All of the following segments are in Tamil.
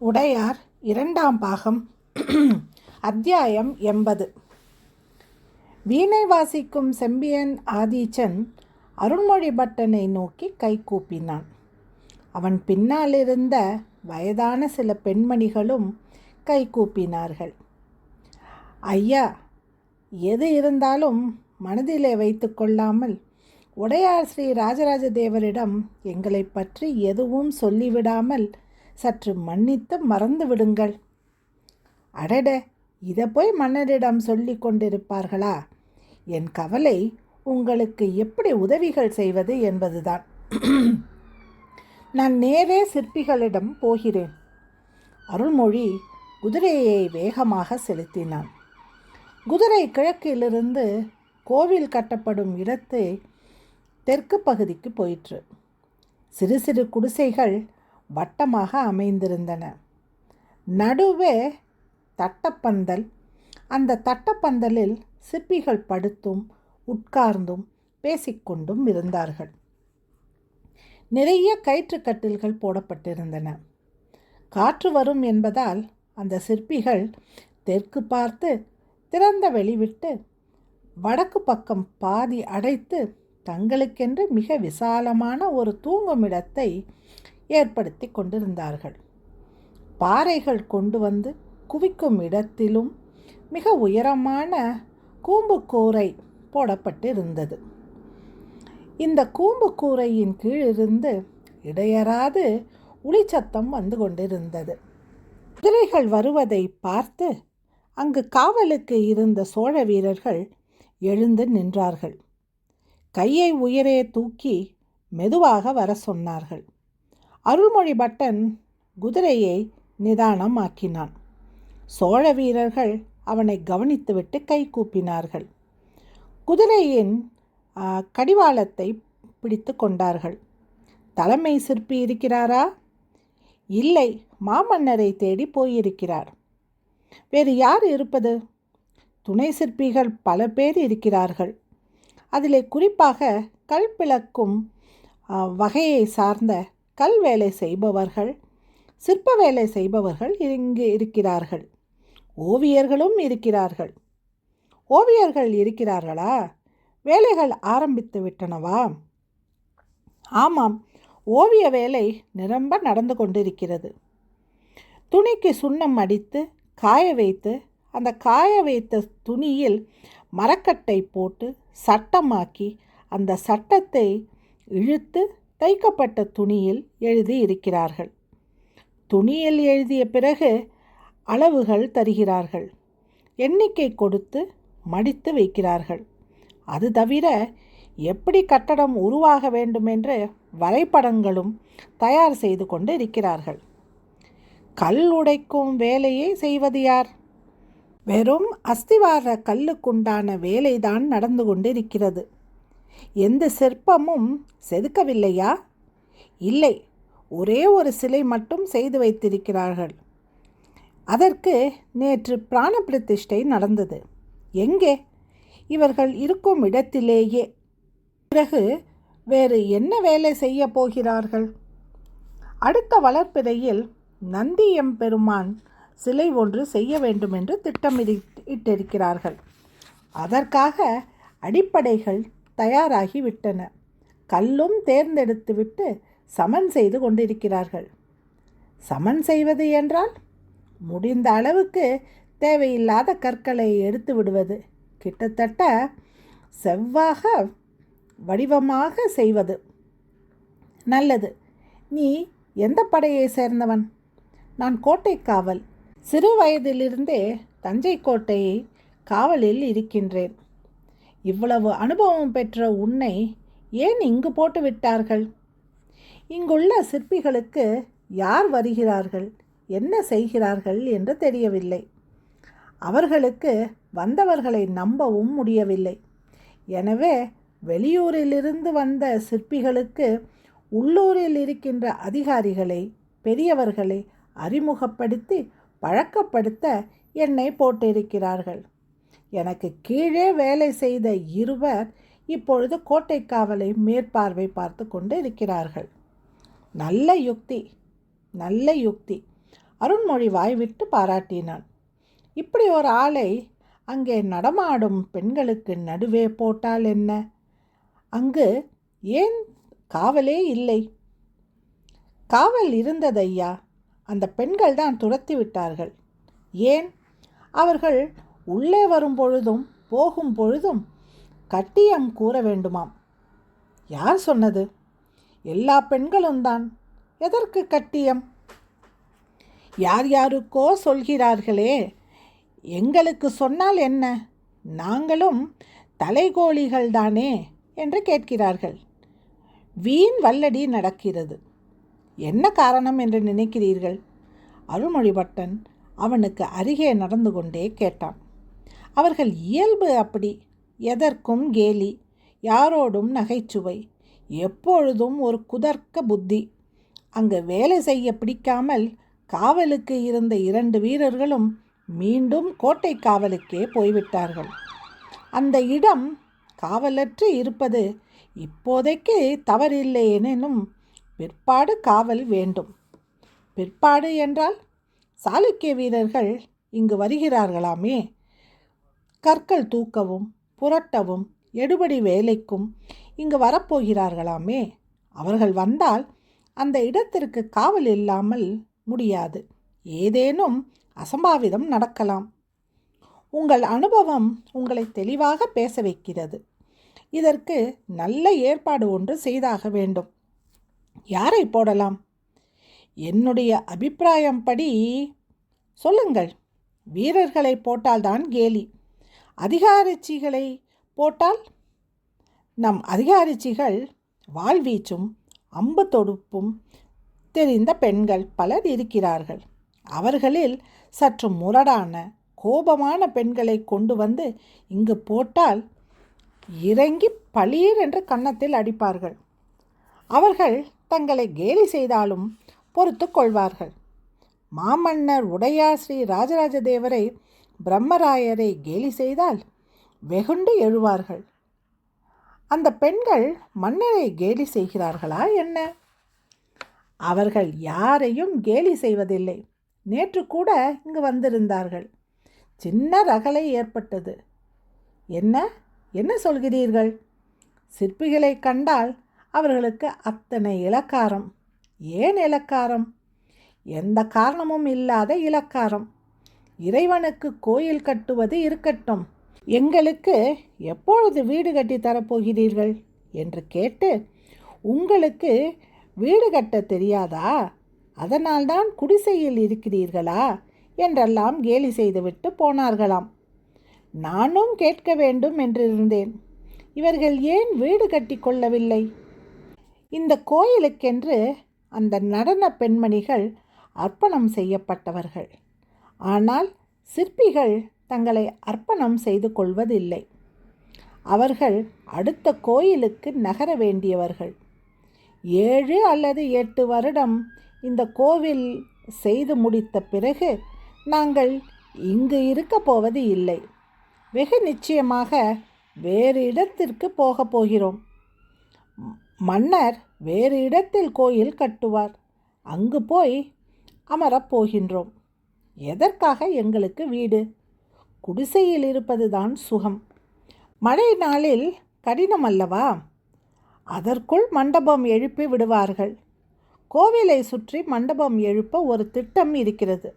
உடையார் இரண்டாம் பாகம் அத்தியாயம் எண்பது. வீணை வாசிக்கும் செம்பியன் ஆதீச்சன் அருண்மொழி பட்டனை நோக்கி கை கூப்பினான். அவன் பின்னாலிருந்த வயதான சில பெண்மணிகளும் கை கூப்பினார்கள். ஐயா எது இருந்தாலும் மனதிலே வைத்து கொள்ளாமல் உடையார் ஸ்ரீ ராஜராஜ தேவரிடம் எங்களை பற்றி எதுவும் சொல்லிவிடாமல் சற்று மன்னித்து மறந்து விடுங்கள். அடட இதை போய் மன்னரிடம் சொல்லி கொண்டிருப்பார்களா? என் கவலை உங்களுக்கு எப்படி உதவிகள் செய்வது என்பதுதான். நான் நேரே சிற்பிகளிடம் போகிறேன். அருள்மொழி குதிரையை வேகமாக செலுத்தினான். குதிரை கிழக்கிலிருந்து கோவில் கட்டப்படும் இடத்தை தெற்கு பகுதிக்கு போயிற்று. சிறு சிறு குடிசைகள் வட்டமாக அமைந்திருந்தன. நடுவே தட்டப்பந்தல். அந்த தட்டப்பந்தலில் சிற்பிகள் படுத்தும் உட்கார்ந்தும் பேசிக்கொண்டும் இருந்தார்கள். நிறைய கயிற்றுக்கட்டில்கள் போடப்பட்டிருந்தன. காற்று வரும் என்பதால் அந்த சிற்பிகள் தெற்கு பார்த்து திறந்த வெளிவிட்டு வடக்கு பக்கம் பாதி அடைத்து தங்களுக்கென்று மிக விசாலமான ஒரு தூங்குமிடத்தை ஏற்படுத்தி கொண்டிருந்தார்கள். பாறைகள் கொண்டு வந்து குவிக்கும் இடத்திலும் மிக உயரமான கூம்புக்கூரை போடப்பட்டிருந்தது. இந்த கூம்புக்கூரையின் கீழிருந்து இடையராது உளிச்சத்தம் வந்து கொண்டிருந்தது. குதிரைகள் வருவதை பார்த்து அங்கு காவலுக்கு இருந்த சோழ வீரர்கள் எழுந்து நின்றார்கள். கையை உயரே தூக்கி மெதுவாக வர சொன்னார்கள். அருள்மொழி பட்டன் குதிரையை நிதானமாக்கினான். சோழ வீரர்கள் அவனை கவனித்துவிட்டு கை கூப்பினார்கள். குதிரையின் கடிவாளத்தை பிடித்து கொண்டார்கள். தலைமை சிற்பி இருக்கிறாரா? இல்லை மாமன்னரை தேடி போயிருக்கிறார். வேறு யார் இருப்பது? துணை சிற்பிகள் பல பேர் இருக்கிறார்கள். அதிலே குறிப்பாக கல் பிளக்கும் வகையை சார்ந்த கல் வேலை செய்பவர்கள் சிற்ப வேலை செய்பவர்கள் இங்கு இருக்கிறார்கள். ஓவியர்களும் இருக்கிறார்கள். ஓவியர்கள் இருக்கிறார்களா? வேலைகள் ஆரம்பித்து விட்டனவா? ஆமாம் ஓவிய வேலை நிரம்ப நடந்து கொண்டிருக்கிறது. துணிக்கு சுண்ணம் அடித்து காய வைத்து அந்த காய வைத்த துணியில் மரக்கட்டை போட்டு சட்டமாக்கி அந்த சட்டத்தை இழுத்து தைக்கப்பட்ட துணியில் எழுதி இருக்கிறார்கள் துணியில் எழுதிய பிறகு அளவுகள் தருகிறார்கள். எண்ணிக்கை கொடுத்து மடித்து வைக்கிறார்கள். அது தவிர எப்படி கட்டடம் உருவாக வேண்டுமென்று வரைபடங்களும் தயார் செய்து கொண்டு இருக்கிறார்கள். கல் உடைக்கும் வேலையை செய்வது யார்? வெறும் அஸ்திவார கல்லுக்குண்டான வேலைதான் நடந்து கொண்டிருக்கிறது. எந்த சிற்பமும் செதுக்கவில்லையா? இல்லை ஒரே ஒரு சிலை மட்டும் செய்து வைத்திருக்கிறார்கள். அதற்கு நேற்று பிராண பிரதிஷ்டை நடந்தது. எங்கே? இவர்கள் இருக்கும் இடத்திலேயே. பிறகு வேறு என்ன வேலை செய்ய போகிறார்கள்? அடுத்த வளர்ப்பிறையில் நந்தி பெருமான் சிலை ஒன்று செய்ய வேண்டும் என்று திட்டமிட்டிருக்கிறார்கள் அதற்காக அடிப்படைகள் தயாராகி விட்டன. கல்லும் தேர்ந்தெடுத்துவிட்டு சமன் செய்து கொண்டிருக்கிறார்கள். சமன் செய்வது என்றால் முடிந்த அளவுக்கு தேவையில்லாத கற்களை எடுத்து விடுவது. கிட்டத்தட்ட செவ்வாக வடிவமாக செய்வது நல்லது. நீ எந்த படையை சேர்ந்தவன்? நான் கோட்டை காவல். சிறு வயதிலிருந்தே தஞ்சை கோட்டையை காவலில் இருக்கின்றேன். இவ்வளவு அனுபவம் பெற்ற உன்னை ஏன் இங்கு போட்டு விட்டார்கள்? இங்குள்ள சிற்பிகளுக்கு யார் வருகிறார்கள்? என்ன செய்கிறார்கள் என்று தெரியவில்லை. அவர்களுக்கு வந்தவர்களை நம்பவும் முடியவில்லை. எனவே வெளியூரிலிருந்து வந்த சிற்பிகளுக்கு உள்ளூரில் இருக்கின்ற அதிகாரிகளை பெரியவர்களை அறிமுகப்படுத்தி பழக்கப்படுத்த என்னை போட்டிருக்கிறார்கள். எனக்கு கீழே வேலை செய்த இருவர் இப்பொழுது கோட்டை காவலை மேற்பார்வை பார்த்து கொண்டு இருக்கிறார்கள். நல்ல யுக்தி நல்ல யுக்தி அருண்மொழி வாய்விட்டு பாராட்டினான். இப்படி ஒரு ஆளை அங்கே நடமாடும் பெண்களுக்கு நடுவே போட்டால் என்ன? அங்கு ஏன் காவலே இல்லை? காவல் இருந்ததையா? அந்த பெண்கள் தான் துரத்தி விட்டார்கள். ஏன்? அவர்கள் உள்ளே வரும் பொழுதும் போகும் பொழுதும் கட்டியம் கூற வேண்டுமாம். யார் சொன்னது? எல்லா பெண்களும் தான். எதற்கு கட்டியம்? யார் யாருக்கோ சொல்கிறார்களே எங்களுக்கு சொன்னால் என்ன? நாங்களும் தலைகோழிகள் தானே என்று கேட்கிறார்கள். வீண் வல்லடி நடக்கிறது. என்ன காரணம் என்று நினைக்கிறீர்கள்? அருள்மொழிபட்டன் அவனுக்கு அருகே நடந்து கொண்டே கேட்டான். அவர்கள் இயல்பு அப்படி. எதற்கும் கேலி யாரோடும் நகைச்சுவை எப்பொழுதும் ஒரு குதர்க்க புத்தி. அங்கு வேலை செய்ய பிடிக்காமல் காவலுக்கு இருந்த இரண்டு வீரர்களும் மீண்டும் கோட்டை காவலுக்கே போய்விட்டார்கள். அந்த இடம் காவலற்று இருப்பது இப்போதைக்கு தவறில்லை எனினும் பிற்பாடு காவல் வேண்டும். பிற்பாடு என்றால் சாளுக்கிய வீரர்கள் இங்கு வருகிறார்களாமே. கற்கள் தூக்கவும் புரட்டவும் எடுபடி வேலைக்கும் இங்கு வரப்போகிறார்களாமே. அவர்கள் வந்தால் அந்த இடத்திற்கு காவல் இல்லாமல் முடியாது. ஏதேனும் அசம்பாவிதம் நடக்கலாம். உங்கள் அனுபவம் உங்களை தெளிவாக பேச வைக்கிறது. இதற்கு நல்ல ஏற்பாடு ஒன்று செய்தாக வேண்டும். யாரை போடலாம்? என்னுடைய அபிப்பிராயம்படி சொல்லுங்கள். வீரர்களை போட்டால்தான் கேலி. அதிகாரிச்சிகளை போட்டால் நம் அதிகாரிச்சிகள் வாழ்வீச்சும் அம்பு தொடுப்பும் தெரிந்த பெண்கள் பலர் இருக்கிறார்கள். அவர்களில் சற்று முரடான கோபமான பெண்களை கொண்டு வந்து இங்கு போட்டால் இறங்கி பளீர் என்று கன்னத்தில் அடிப்பார்கள். அவர்கள் தங்களை கேலி செய்தாலும் பொறுத்து கொள்வார்கள். மாமன்னர் உடையார் ஸ்ரீ ராஜராஜ தேவரை பிரம்மராயரை கேலி செய்தால் வெகுண்டு எழுவார்கள். அந்த பெண்கள் மன்னரை கேலி செய்கிறார்களா என்ன? அவர்கள் யாரையும் கேலி செய்வதில்லை. நேற்று கூட இங்கு வந்திருந்தார்கள். சின்ன ரகலை ஏற்பட்டது. என்ன? என்ன சொல்கிறீர்கள்? சிற்பிகளை கண்டால் அவர்களுக்கு அத்தனை இலக்காரம் ஏன் இலக்காரம் எந்த காரணமும் இல்லாத இலக்காரம் இறைவனுக்கு கோயில் கட்டுவது இருக்கட்டும். எங்களுக்கு எப்பொழுது வீடு கட்டி தரப்போகிறீர்கள்? என்று கேட்டு உங்களுக்கு வீடு கட்ட தெரியாதா? அதனால்தான் குடிசையில் இருக்கிறீர்களா? என்றெல்லாம் கேலி செய்துவிட்டு போனார்களாம். நானும் கேட்க வேண்டும் என்றிருந்தேன். இவர்கள் ஏன் வீடு கட்டி கொள்ளவில்லை? இந்த கோயிலுக்கென்று அந்த நடன பெண்மணிகள் அர்ப்பணம் செய்யப்பட்டவர்கள். ஆனால் சிற்பிகள் தங்களை அர்ப்பணம் செய்து கொள்வதில்லை. அவர்கள் அடுத்த கோயிலுக்கு நகர வேண்டியவர்கள். ஏழு அல்லது எட்டு வருடம் இந்த கோவில் செய்து முடித்த பிறகு நாங்கள் இங்கு இருக்க போவது இல்லை. வெகு நிச்சயமாக வேறு இடத்திற்கு போகப் போகிறோம். மன்னர் வேறு இடத்தில் கோயில் கட்டுவார். அங்கு போய் அமரப் போகின்றோம். எதற்காக எங்களுக்கு வீடு? குடிசையில் இருப்பதுதான் சுகம். மழை நாளில் கடினம் அல்லவா? அதற்குள் மண்டபம் எழுப்பி விடுவார்கள். கோவிலை சுற்றி மண்டபம் எழுப்ப ஒரு திட்டம் இருக்கிறது.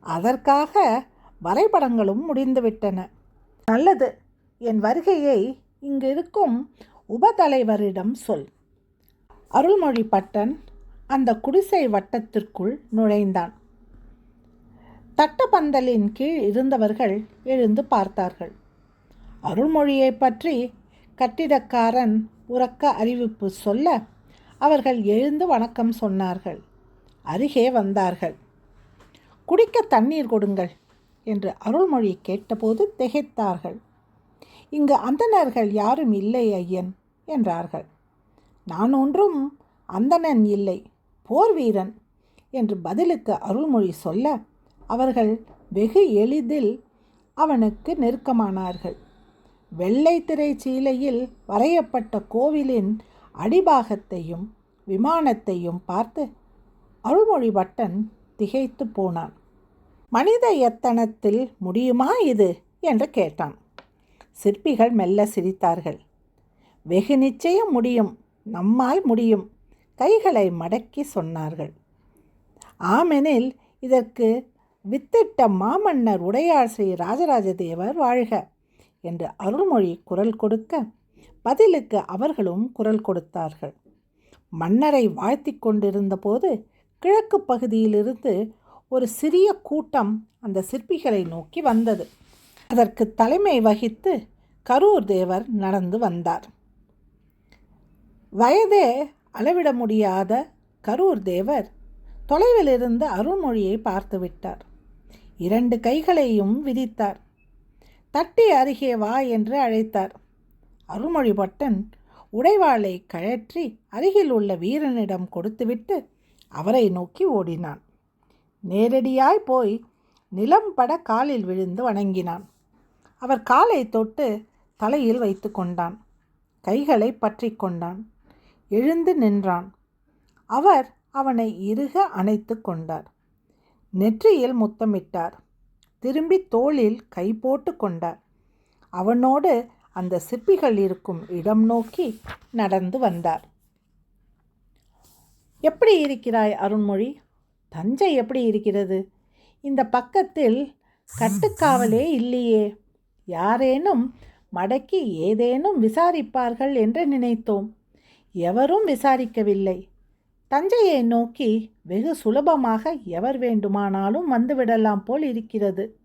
அதற்காக வரைபடங்களும் முடிந்துவிட்டன. நல்லது. என் வருகையை இங்கு இருக்கும் உபதலைவரிடம் சொல். அருள்மொழி பட்டன் அந்த குடிசை வட்டத்திற்குள் நுழைந்தான். தட்டப்பந்தலின் கீழ் இருந்தவர்கள் எழுந்து பார்த்தார்கள். அருள்மொழியை பற்றி கட்டிடக்காரன் உறக்க அறிவிப்பு சொல்ல அவர்கள் எழுந்து வணக்கம் சொன்னார்கள். அருகே வந்தார்கள். குடிக்க தண்ணீர் கொடுங்கள் என்று அருள்மொழி கேட்டபோது திகைத்தார்கள். இங்கு அந்தணர்கள் யாரும் இல்லை ஐயன் என்றார்கள். நான் ஒன்றும் அந்தணன் இல்லை போர் வீரன் என்று பதிலுக்கு அருள்மொழி சொல்ல அவர்கள் வெகு எளிதில் அவனுக்கு நெருக்கமானார்கள். வெள்ளை திரை சீலையில் வரையப்பட்ட கோவிலின் அடிபாகத்தையும் விமானத்தையும் பார்த்து அருள்மொழி பட்டன் திகைத்து போனான். மனித எத்தனத்தில் முடியுமா இது? என்று கேட்டான். சிற்பிகள் மெல்ல சிரித்தார்கள். வெகு நிச்சயம் முடியும். நம்மால் முடியும். கைகளை மடக்கி சொன்னார்கள். ஆமெனில் இதற்கு வித்திட்ட மாமன்னர் உடையார் ஸ்ரீ ராஜராஜ தேவர் வாழ்க என்று அருள்மொழி குரல் கொடுக்க பதிலுக்கு அவர்களும் குரல் கொடுத்தார்கள். மன்னரை வாழ்த்தி கொண்டிருந்த போது கிழக்கு பகுதியிலிருந்து ஒரு சிறிய கூட்டம் அந்த சிற்பிகளை நோக்கி வந்தது. அதற்கு தலைமை வகித்து கரூர் தேவர் நடந்து வந்தார். வயதே அளவிட முடியாத கரூர் தேவர் தொலைவிலிருந்து அருள்மொழியை பார்த்து விட்டார். இரண்டு கைகளையும் விதித்தார். தட்டி அருகே வா என்று அழைத்தார். அருள்மொழிபட்டன் உடைவாளை கழற்றி அருகில் உள்ள வீரனிடம் கொடுத்துவிட்டு அவரை நோக்கி ஓடினான். நேரடியாய் போய் நிலம் பட காலில் விழுந்து வணங்கினான். அவர் காலை தொட்டு தலையில் வைத்து கொண்டான். கைகளை பற்றி கொண்டான். எழுந்து நின்றான். அவர் அவனை இறுக அணைத்து கொண்டார். நெற்றியில் முத்தமிட்டார். திரும்பி தோளில் கை போட்டு கொண்டார். அவனோடு அந்த சிற்பிகள் இருக்கும் இடம் நோக்கி நடந்து வந்தார். எப்படி இருக்கிறாய் அருண்மொழி? தஞ்சை எப்படி இருக்கிறது? இந்த பக்கத்தில் கட்டுக்காவலே இல்லையே. யாரேனும் மடக்கி ஏதேனும் விசாரிப்பார்கள் என்று நினைத்தோம். எவரும் விசாரிக்கவில்லை. தஞ்சையை நோக்கி வெகு சுலபமாக எவர் வேண்டுமானாலும் வந்துவிடலாம் போல் இருக்கிறது.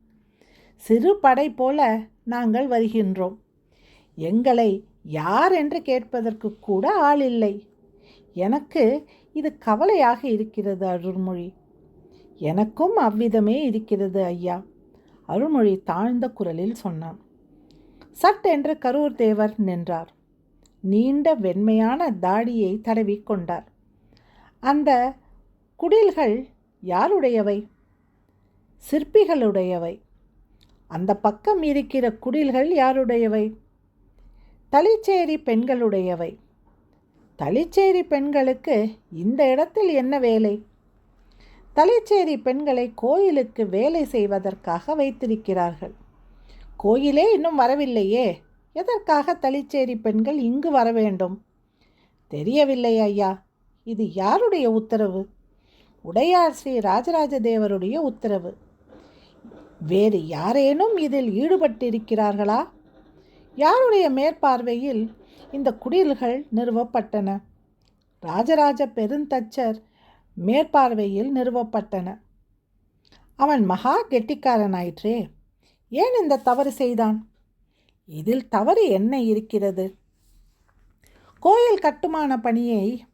சிறு படை போல நாங்கள் வருகின்றோம். எங்களை யார் என்று கேட்பதற்கு கூட ஆள் இல்லை எனக்கு இது கவலையாக இருக்கிறது அருள்மொழி. எனக்கும் அவ்விதமே இருக்கிறது ஐயா அருள்மொழி தாழ்ந்த குரலில் சொன்னான். சட் என்று கரூர் தேவர் நின்றார். நீண்ட வெண்மையான தாடியை தடவி கொண்டார். அந்த குடில்கள் யாருடையவை? சிற்பிகளுடையவை. அந்த பக்கம் இருக்கிற குடில்கள் யாருடையவை? தளிச்சேரி பெண்களுடையவை. தளிச்சேரி பெண்களுக்கு இந்த இடத்தில் என்ன வேலை? தளிச்சேரி பெண்களை கோயிலுக்கு வேலை செய்வதற்காக வைத்திருக்கிறார்கள். கோயிலே இன்னும் வரவில்லையே. எதற்காக தளிச்சேரி பெண்கள் இங்கு வர வேண்டும்? தெரியவில்லை ஐயா. இது யாருடைய உத்தரவு? உடையார் ஸ்ரீ ராஜராஜ தேவருடைய உத்தரவு. வேறு யாரேனும் இதில் ஈடுபட்டிருக்கிறார்களா? யாருடைய மேற்பார்வையில் இந்த குடில்கள் நிறுவப்பட்டன? ராஜராஜ பெருந்தச்சர் மேற்பார்வையில் நிறுவப்பட்டன. அவன் மகா கெட்டிக்காரனாயிற்றே. ஏன் இந்த தவறு செய்தான்? இதில் தவறு என்ன இருக்கிறது? கோயில் கட்டுமான பணியை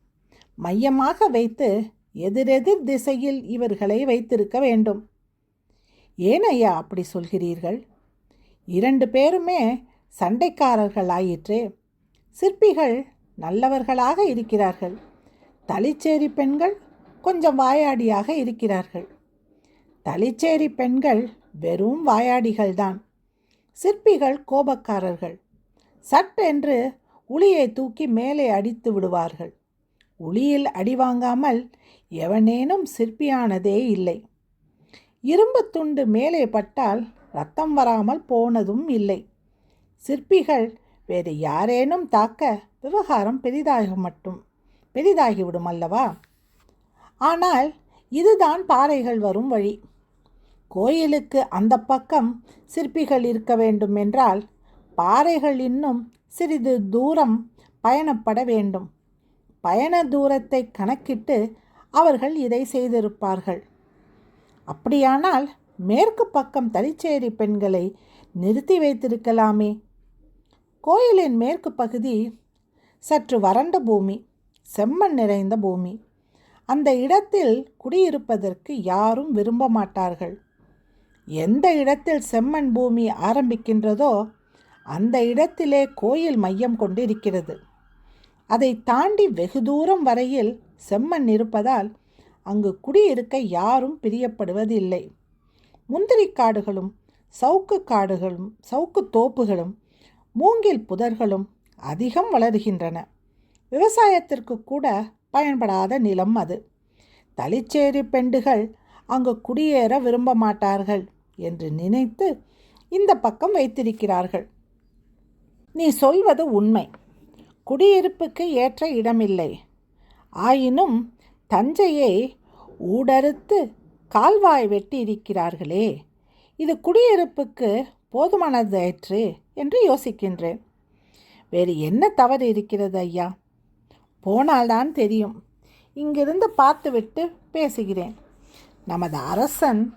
மையமாக வைத்து எதிரெதிர் திசையில் இவர்களை வைத்திருக்க வேண்டும். ஏன் ஐயா அப்படி சொல்கிறீர்கள்? இரண்டு பேருமே சண்டைக்காரர்கள் ஆயிற்றே சிற்பிகள் நல்லவர்களாக இருக்கிறார்கள். தளிச்சேரி பெண்கள் கொஞ்சம் வாயாடியாக இருக்கிறார்கள். தளிச்சேரி பெண்கள் வெறும் வாயாடிகள்தான் சிற்பிகள் கோபக்காரர்கள். சட்டென்று உளியை தூக்கி மேலே அடித்து விடுவார்கள். ஒளியில் அடி வாங்காமல் எவனேனும் சிற்பியானதே இல்லை. இரும்பு துண்டு மேலே பட்டால் ரத்தம் வராமல் போனதும் இல்லை. சிற்பிகள் வேறு யாரேனும் தாக்க விவகாரம் பெரிதாக மட்டும் பெரிதாகிவிடும் அல்லவா? ஆனால் இதுதான் பாறைகள் வரும் வழி. கோயிலுக்கு அந்த பக்கம் சிற்பிகள் இருக்க வேண்டும் என்றால் பாறைகள் இன்னும் சிறிது தூரம் பயணப்பட வேண்டும். பயண தூரத்தை கணக்கிட்டு அவர்கள் இதை செய்திருப்பார்கள். அப்படியானால் மேற்கு பக்கம் தளிச்சேரி பெண்களை நிறுத்தி வைத்திருக்கலாமே. கோயிலின் மேற்கு பகுதி சற்று வறண்ட பூமி செம்மண் நிறைந்த பூமி. அந்த இடத்தில் குடியிருப்பதற்கு யாரும் விரும்ப மாட்டார்கள். எந்த இடத்தில் செம்மண் பூமி ஆரம்பிக்கின்றதோ அந்த இடத்திலே கோயில் மையம் கொண்டிருக்கிறது. அதை தாண்டி வெகு தூரம் வரையில் செம்மண் இருப்பதால் அங்கு குடியிருக்க யாரும் பிரியப்படுவதில்லை. முந்திரி காடுகளும் சவுக்கு காடுகளும் சவுக்கு தோப்புகளும் மூங்கில் புதர்களும் அதிகம் வளர்கின்றன. விவசாயத்திற்கு கூட பயன்படாத நிலம் அது. தளிச்சேரி பெண்டுகள் அங்கு குடியேற விரும்ப மாட்டார்கள் என்று நினைத்து இந்த பக்கம் வைத்திருக்கிறார்கள். நீ சொல்வது உண்மை. குடியிருப்புக்கு ஏற்ற இடமில்லை. ஆயினும் தஞ்சையை ஊடறுத்து கால்வாய் வெட்டி இருக்கிறார்களே இது குடியிருப்புக்கு போதுமானதாயிற்று என்று யோசிக்கின்றேன். வேறு என்ன தவறு இருக்கிறது ஐயா? போனால்தான் தெரியும். இங்கிருந்து பார்த்துவிட்டு பேசுகிறேன். நமது அரசன்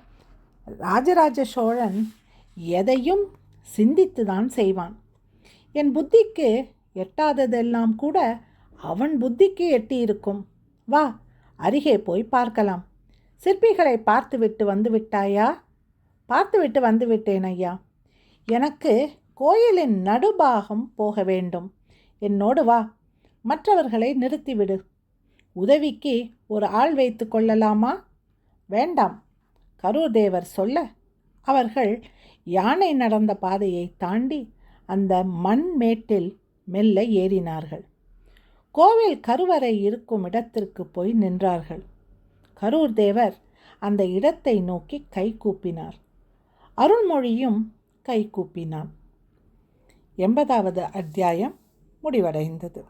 ராஜராஜ சோழன் எதையும் சிந்தித்து தான் செய்வான். என் புத்திக்கு எட்டாததெல்லாம் கூட அவன் புத்திக்கு எட்டியிருக்கும். வா அருகே போய் பார்க்கலாம். சிற்பிகளை பார்த்துவிட்டு வந்து விட்டாயா பார்த்துவிட்டு வந்து விட்டேன் ஐயா. எனக்கு கோயிலின் நடுபாகம் போக வேண்டும். என்னோடு வா மற்றவர்களை நிறுத்திவிடு. உதவிக்கு ஒரு ஆள் வைத்து கொள்ளலாமா? வேண்டாம் கரூர் தேவர் சொல்ல. அவர்கள் யானை நடந்த பாதையை தாண்டி அந்த மண் மேட்டில் மெல்ல ஏறினார்கள். கோவில் கருவறை இருக்கும் இடத்திற்கு போய் நின்றார்கள். கரூர் தேவர் அந்த இடத்தை நோக்கி கை கூப்பினார். அருள்மொழியும் கை கூப்பினான். எண்பதாவது அத்தியாயம் முடிவடைந்தது.